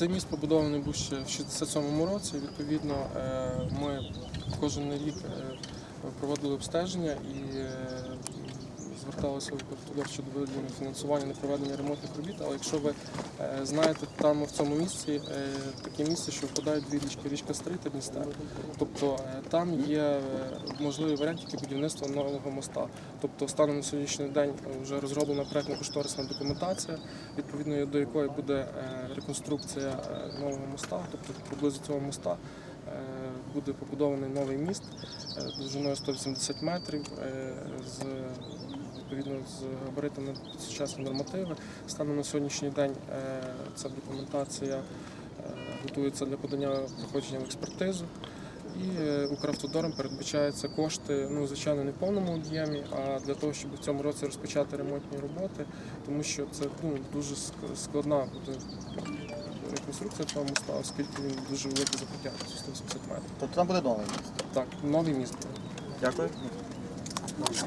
Цей міст побудований був ще в 67-му році. Відповідно, е, ми кожен рік е, проводили обстеження і е, зверталися в Укртодор щодо виділення фінансування на проведення ремонтних робіт. Але якщо ви е, знаєте, там в цьому місці е, таке місце, що впадають дві річки, річка Стрий та Дністер. Тобто е, там є можливий варіант тільки будівництва нового моста. Тобто станом на сьогоднішній день вже розроблена проектно-кошторисна документація, відповідно до якої буде реконструкція нового моста, тобто поблизу цього моста. Буде побудований новий міст довжиною 180 метрів з з габаритами під сучасні нормативи. Станом на сьогоднішній день е, ця документація е, готується для подання проходження в експертизу. І е, Укравтодором передбачаються кошти, ну звичайно, не в повному об'ємі, а для того, щоб в цьому році розпочати ремонтні роботи, тому що це ну, дуже складна буде реконструкція цього моста, оскільки він дуже великий за протяжністю 180 метрів. Тобто там буде новий міст. Так, новий міст. буде. Дякую.